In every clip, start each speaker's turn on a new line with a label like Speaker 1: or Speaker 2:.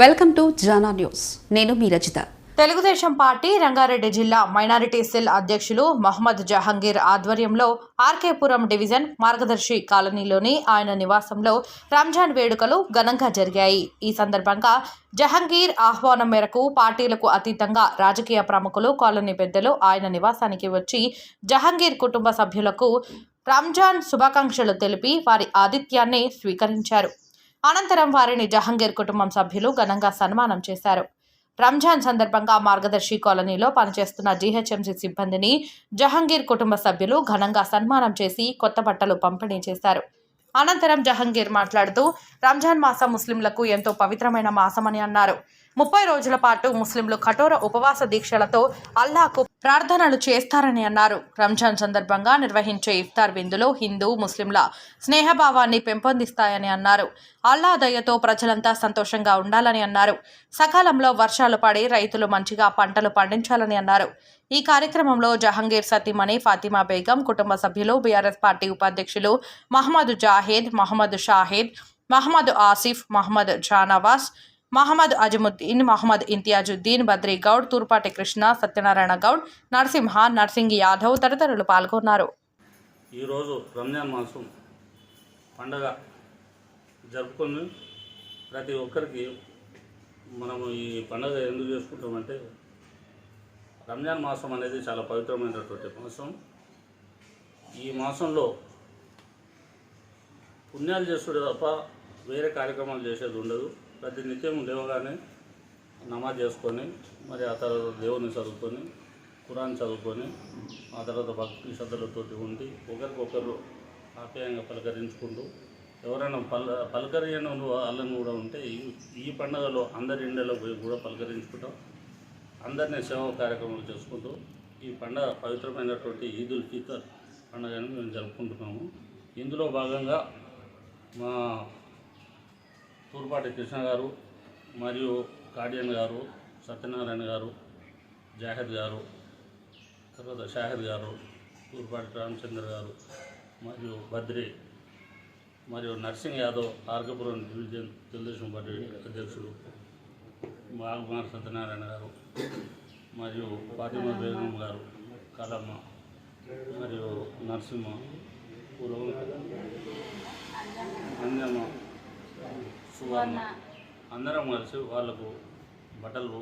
Speaker 1: Welcome to జానా news. నేను మీ రచిత.
Speaker 2: తెలుగుదేశం పార్టీ రంగారెడ్డి జిల్లా మైనారిటీ సెల్ అధ్యక్షులు మహమ్మద్ జహంగీర్ ఆధ్వర్యంలో ఆర్కేపురం డివిజన్ మార్గదర్శి కాలనీలోని ఆయన నివాసంలో రంజాన్ వేడుకలు ఘనంగా జరిగాయి. ఈ సందర్భంగా జహంగీర్ ఆహ్వానం మేరకు పార్టీలకు అతీతంగా రాజకీయ ప్రముఖులు కాలనీ పెద్దలు ఆయన నివాసానికి వచ్చి జహంగీర్ కుటుంబ సభ్యులకు రంజాన్ శుభాకాంక్షలు తెలిపి వారి ఆతిథ్యాన్ని స్వీకరించారు. అనంతరం వారిని జహంగీర్ కుటుంబం సభ్యులు ఘనంగా సన్మానం చేశారు. రంజాన్ సందర్భంగా మార్గదర్శి కాలనీలో పనిచేస్తున్న జీహెచ్ఎంసీ సిబ్బందిని జహంగీర్ కుటుంబ సభ్యులు ఘనంగా సన్మానం చేసి కొత్త బట్టలు పంపిణీ చేశారు. అనంతరం జహంగీర్ మాట్లాడుతూ రంజాన్ మాసం ముస్లింలకు ఎంతో పవిత్రమైన మాసమని అన్నారు. ముప్పై రోజుల పాటు ముస్లింలు కఠోర ఉపవాస దీక్షలతో అల్లాకు ప్రార్థనలు చేస్తారని అన్నారు. రంజాన్ సందర్భంగా నిర్వహించే ఇఫ్తార్ విందులో హిందూ ముస్లింల స్నేహభావాన్ని పెంపొందిస్తాయని అన్నారు. అల్లా దయతో ప్రజలంతా సంతోషంగా ఉండాలని అన్నారు. సకాలంలో వర్షాలు పడి రైతులు మంచిగా పంటలు పండించాలని అన్నారు. ఈ కార్యక్రమంలో జహంగీర్ సతీమణి ఫాతిమా బేగం కుటుంబ సభ్యులు బీఆర్ఎస్ పార్టీ ఉపాధ్యక్షులు మహమ్మద్ జాహేద్ మహమ్మద్ షాహేద్ మహమ్మద్ ఆసిఫ్ మహమ్మద్ జానవాస్ మహమ్మద్ అజముద్దీన్ మహమ్మద్ ఇంతియాజుద్దీన్ బద్రీ గౌడ్ తూర్పాటి కృష్ణ సత్యనారాయణ గౌడ్ నరసింహ నర్సింగ్ యాదవ్ తదితరులు పాల్గొన్నారు.
Speaker 3: ఈరోజు రంజాన్ మాసం పండగ జరుపుకొని ప్రతి ఒక్కరికి మనము ఈ పండగ ఎందుకు చేసుకుంటామంటే రంజాన్ మాసం అనేది చాలా పవిత్రమైనటువంటి మాసం. ఈ మాసంలో పుణ్యాలు చేస్తుండే తప్ప వేరే కార్యక్రమాలు చేసేది ఉండదు. ప్రతి నిత్యం లేవగానే నమాజ్ చేసుకొని మరి ఆ తర్వాత దేవుని చదువుకొని కురాన్ చదువుకొని ఆ తర్వాత భక్తి శ్రద్ధలతోటి ఉండి ఒకరికొకరు ఆప్యాయంగా పలకరించుకుంటూ ఎవరైనా పల్ పలకరియను వాళ్ళని కూడా ఉంటే ఈ ఈ పండుగలో అందరి ఇండ్లలో పోయి కూడా పలకరించుకుంటాం. అందరినీ సేవా కార్యక్రమాలు చేసుకుంటూ ఈ పండుగ పవిత్రమైనటువంటి ఈదుల్ ఫితర్ పండుగను మేము జరుపుకుంటున్నాము. ఇందులో భాగంగా మా తూర్పాటి కృష్ణ గారు మరియు కాడియన్ గారు సత్యనారాయణ గారు జాహెద్ గారు తర్వాత షాహిద్ గారు తూర్పాటి రామచంద్ర గారు మరియు బద్రి మరియు నర్సింగ్ యాదవ్ ఆర్గపురం డివిజన్ తెలుగుదేశం పార్టీ అధ్యక్షుడు బాగుమార్ సత్యనారాయణ గారు మరియు ఫాతిమా బేగం గారు కలమ్మ మరియు నరసింహ పూర్వం అంజమ్మ సువర్ణ. అందరం కలిసి వాళ్ళకు బట్టలు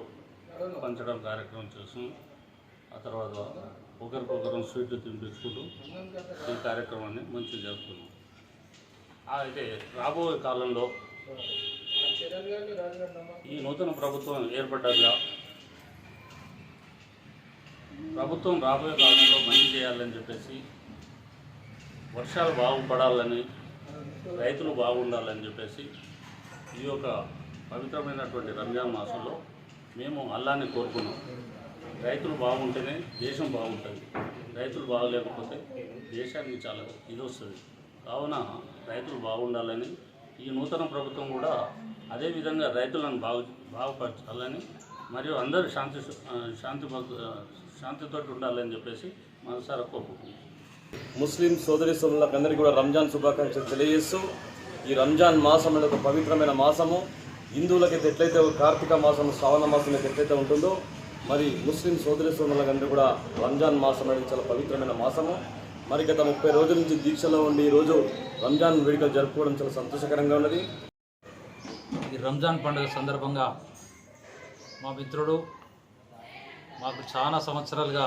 Speaker 3: పంచడం కార్యక్రమం చేస్తాం ఆ తర్వాత ఒకరికొకరం స్వీట్లు తినిపించుకుంటూ ఈ కార్యక్రమాన్ని మంచిగా జరుపుకున్నాం. అయితే రాబోయే కాలంలో ఈ నూతన ప్రభుత్వం ఏర్పడ్డాక ప్రభుత్వం రాబోయే కాలంలో మంచి చేయాలని చెప్పేసి వర్షాలు బాగుపడాలని రైతులు బాగుండాలని చెప్పేసి ఈ యొక్క పవిత్రమైనటువంటి రంజాన్ మాసంలో మేము అల్లాన్ని కోరుకున్నాం. రైతులు బాగుంటేనే దేశం బాగుంటుంది. రైతులు బాగలేకపోతే దేశానికి చాలా ఇది వస్తుంది. కావున రైతులు బాగుండాలని ఈ నూతన ప్రభుత్వం కూడా అదేవిధంగా రైతులను బాగు బాగుపరచాలని మరియు అందరూ శాంతి శాంతి శాంతితోటి ఉండాలని చెప్పేసి మనసారా కోరుకుంటున్నాం.
Speaker 4: ముస్లిం సోదరి సోదరులకు కూడా రంజాన్ శుభాకాంక్షలు తెలియజేస్తూ ఈ రంజాన్ మాసం అనేది ఒక పవిత్రమైన మాసము. హిందువులకైతే ఎట్లయితే కార్తీక మాసం శ్రావణ మాసం అయితే ఎట్లయితే ఉంటుందో మరి ముస్లిం సోదరి సోదరులకందరూ కూడా రంజాన్ మాసం అనేది చాలా పవిత్రమైన మాసము. మరి గత ముప్పై రోజుల నుంచి దీక్షలో ఉండి ఈరోజు రంజాన్ వేడుకలు జరుపుకోవడం చాలా సంతోషకరంగా ఉన్నది.
Speaker 5: ఈ రంజాన్ పండుగ సందర్భంగా మా మిత్రుడు మాకు చాలా సంవత్సరాలుగా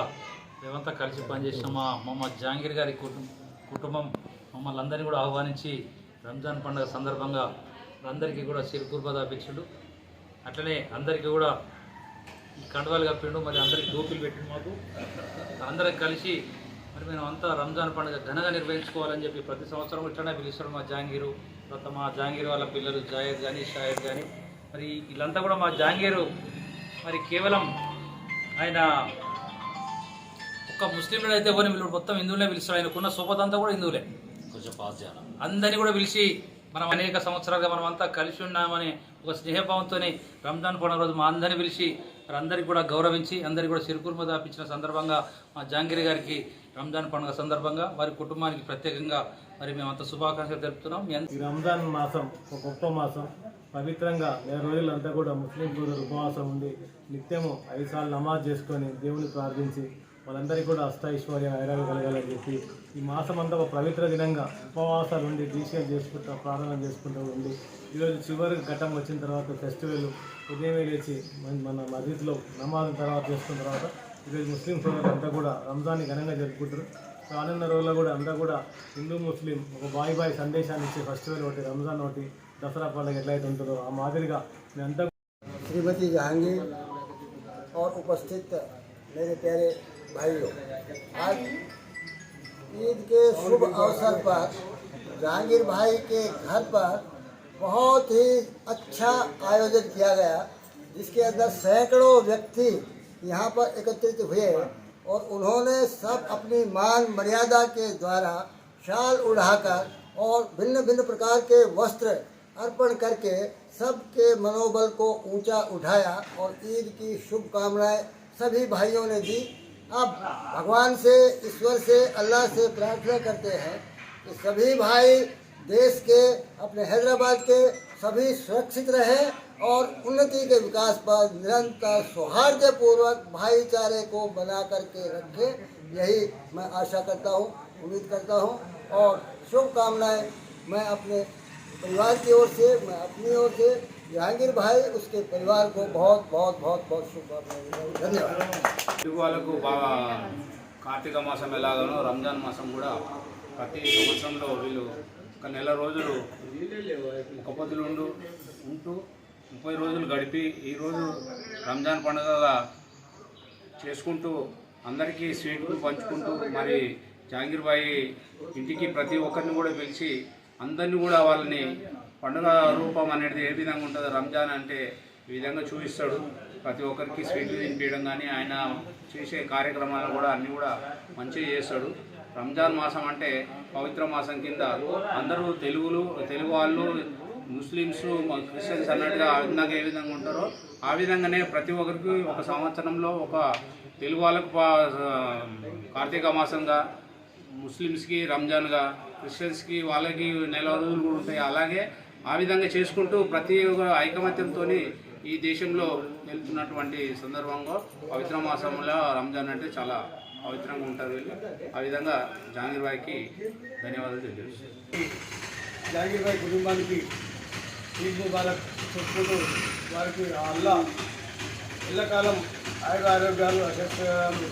Speaker 5: మేమంతా కలిసి పనిచేసిన. మా మొహమ్మద్ జాంగీర్ గారి కుటుంబం కుటుంబం మమ్మల్ని అందరినీ కూడా ఆహ్వానించి రంజాన్ పండుగ సందర్భంగా అందరికీ కూడా సిరుకుర్బదాపించుడు అట్లనే అందరికీ కూడా ఈ కండవాలు కప్పిండు. మరి అందరికీ దోపిలు పెట్టిండు మాకు. అందరం కలిసి మరి మేము అంతా రంజాన్ పండుగ ఘనంగా నిర్వహించుకోవాలని చెప్పి ప్రతి సంవత్సరం ఇట్లనే పిలుస్తాడు మా జాంగీరు. తర్వాత మా జాంగీర్ వాళ్ళ పిల్లలు జాయద్ కానీ షాయద్ కానీ మరి వీళ్ళంతా కూడా మా జాంగీరు మరి కేవలం ఆయన ఒక్క ముస్లింలు అయితే ఎవరిని పిలువ మొత్తం హిందువులే పిలుస్తారు. ఆయనకున్న సోపత అంతా కూడా హిందువులే. కొంచెం పాస్ అందరినీ కూడా పిలిచి మనం అనేక సంవత్సరాలుగా మనం అంతా కలిసి ఉన్నామని ఒక స్నేహభావంతో రంజాన్ పండుగ రోజు మా అందరిని పిలిచి మరి అందరికీ కూడా గౌరవించి అందరికీ కూడా సిరుకుర్మ దాపించిన సందర్భంగా మా జాంగీర్ గారికి రంజాన్ పండుగ సందర్భంగా వారి కుటుంబానికి ప్రత్యేకంగా మరి మేమంతా శుభాకాంక్షలు తెలుపుతున్నాం.
Speaker 6: ఈ రంజాన్ మాసం ఒక గొప్ప మాసం పవిత్రంగా నెల రోజులంతా కూడా ముస్లిం సోదరులు ఉపవాసం ఉండి నిత్యము ఐదు సార్లు నమాజ్ చేసుకొని దేవుని ప్రార్థించి వాళ్ళందరికీ కూడా అష్టైశ్వర్య ఐరాలు కలగాలని చెప్పి ఈ మాసం అంతా ఒక పవిత్ర దినంగా ఉపవాసాలు ఉండి దీక్షలు చేసుకుంటూ ప్రార్థన చేసుకుంటూ ఉండి ఈరోజు చివరి ఘట్టం వచ్చిన తర్వాత ఫెస్టివల్ ఉదయమే లేచి మన- మన మసీద్లో నమాజ్ తర్వాత చేసుకున్న తర్వాత ఈరోజు ముస్లిం సోదరులు అంతా కూడా రంజాన్ని ఘనంగా జరుపుకుంటారు రానున్న రోజుల్లో కూడా అంతా కూడా హిందూ ముస్లిం ఒక బాయ్ బాయ్ సందేశాన్ని ఇచ్చే ఫెస్టివల్ ఒకటి రంజాన్ ఒకటి దసరా పండుగ ఎట్లయితే ఉంటుందో ఆ మాదిరిగా మేమంతా
Speaker 7: श्रीमती जहांगीर और उपस्थित मेरे प्यारे भाइयों, आज ईद के शुभ अवसर पर जहांगीर भाई के घर पर बहुत ही अच्छा आयोजन किया गया, जिसके अंदर सैकड़ों व्यक्ति यहाँ पर एकत्रित हुए और उन्होंने सब अपनी मान मर्यादा के द्वारा शाल उड़ाकर और भिन्न भिन्न प्रकार के वस्त्र अर्पण करके सबके मनोबल को ऊँचा उठाया और ईद की शुभकामनाएँ सभी भाइयों ने दी। अब भगवान से, ईश्वर से, अल्लाह से प्रार्थना करते हैं कि सभी भाई देश के, अपने हैदराबाद के सभी सुरक्षित रहे और उन्नति के विकास पर निरंतर सौहार्दपूर्वक भाईचारे को बना करके रखे। यही मैं आशा करता हूँ, उम्मीद करता हूँ और शुभकामनाएँ मैं अपने परिवार की ओर से, मैं अपनी ओर से जहांगीर भाई उसके परिवार को बहुत बहुत बहुत बहुत शुभकामनाएं देता हूं। धन्यवाद
Speaker 8: తెలుగు వాళ్ళకు బాగా కార్తీక మాసం ఎలాగనో రంజాన్ మాసం కూడా ప్రతి సంవత్సరంలో వీళ్ళు ఒక నెల రోజులు ఒక పొద్దులు ఉండు ఉంటూ ముప్పై రోజులు గడిపి ఈరోజు రంజాన్ పండుగగా చేసుకుంటూ అందరికీ స్వీట్లు పంచుకుంటూ మరి జహాంగీర్ బాయి ఇంటికి ప్రతి ఒక్కరిని కూడా పిలిచి అందరినీ కూడా వాళ్ళని పండుగ రూపం అనేది ఏ విధంగా ఉంటుందో రంజాన్ అంటే ఈ విధంగా చూపిస్తాడు. ప్రతి ఒక్కరికి స్వీట్లు తినిపించడం కానీ ఆయన చేసే కార్యక్రమాలు కూడా అన్నీ కూడా మంచిగా చేస్తాడు. రంజాన్ మాసం అంటే పవిత్ర మాసం కింద అందరూ తెలుగులు తెలుగు వాళ్ళు ముస్లిమ్స్ క్రిస్టియన్స్ అన్నట్టుగా ఇందాక ఏ విధంగా ఉంటారో ఆ విధంగానే ప్రతి ఒక్కరికి ఒక సంవత్సరంలో ఒక తెలుగు వాళ్ళకు పా- కార్తీక మాసంగా ముస్లిమ్స్కి రంజాన్గా క్రిస్టియన్స్కి వాళ్ళకి నెల రోజులు కూడా ఉంటాయి. అలాగే ఆ విధంగా చేసుకుంటూ ప్రతి ఒక్క ఐకమత్యంతో ఈ దేశంలో వెళ్తున్నటువంటి సందర్భంగా పవిత్ర మాసంలో రంజాన్ అంటే చాలా పవిత్రంగా ఉంటారు వీళ్ళు. ఆ విధంగా జహాంగీర్ బాయ్కి ధన్యవాదాలు తెలియజేస్తాను
Speaker 6: జాగీర్ భాయ్ కుటుంబానికి ఈద్ ముబారక్ చెప్పుకుంటూ వారికి అల్లా ఎల్లకాలం ఆయుర ఆరోగ్యాలు అశస్త్రాలు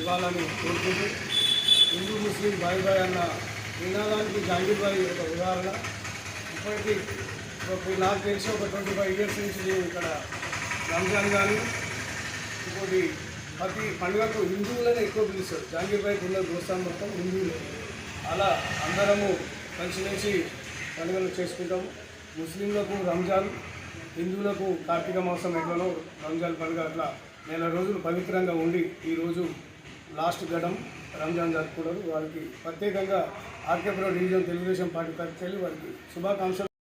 Speaker 6: ఇవ్వాలని కోరుకుంటూ హిందూ ముస్లిం బాయ్ బాయ్ అన్న నినాదానికి జాగీర్ బాయ్ ఒక ఉదాహరణ. ఇప్పటికీ ఒక నాకు తెలిసి ఒక ట్వంటీ ఫైవ్ ఇయర్స్ నుంచి నేను ఇక్కడ రంజాన్ కానీ ఇంకోటి ప్రతి పండుగకు హిందువులనే ఎక్కువ పిలుస్తారు. జాంగీర్ భాయ్ ఉన్న దోస్తాన్ మొత్తం హిందువులే. అలా అందరము కలిసిమెలిసి పండుగలు చేసుకుంటాము. ముస్లింలకు రంజాన్ హిందువులకు కార్తీక మాసం ఎట్లనో రంజాన్ పండుగ అట్లా నెల రోజులు పవిత్రంగా ఉండి ఈరోజు లాస్ట్ గడం రంజాన్ జరుపుకోవడం. వారికి ప్రత్యేకంగా ఆర్కేపురం డివిజన్ తెలుగుదేశం పార్టీ తరఫు వారికి శుభాకాంక్షలు.